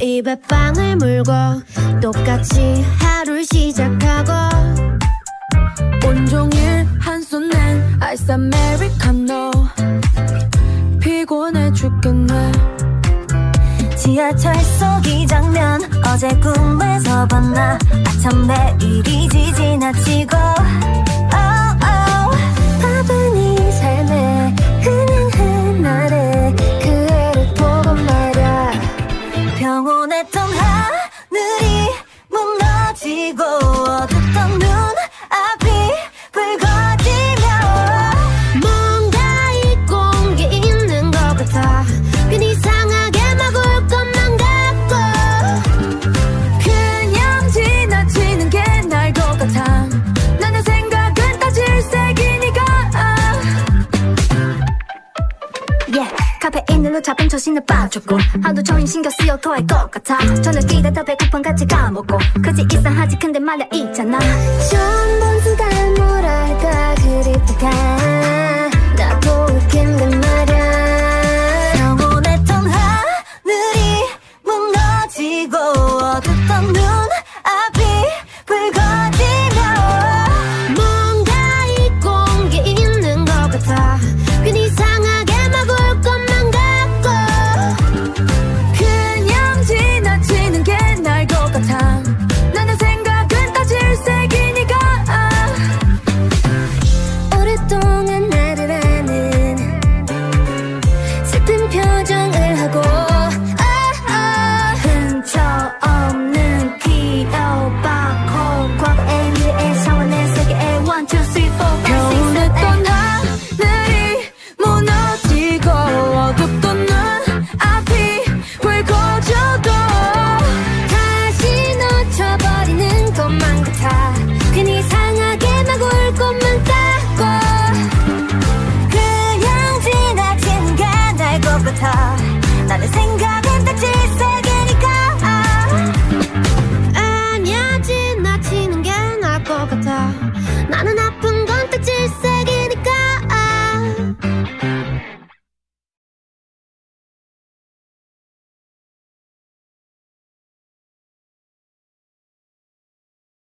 입에 빵을 물고 똑같이 하루를 시작하고 온종일 한손엔 아이스 아메리카노 피곤해 죽겠네. 지하철 속 이 장면. 어제 꿈에서 봤나? 아참 매일이지 지나치고 카페인으로 잡힌 초신을 빠졌고 하도 종일 신경 쓰여 토할 것 같아. 저녁 기다 더 배고픈 같이 까먹고. 그지 이상하지. 근데 말야 있잖아. 전부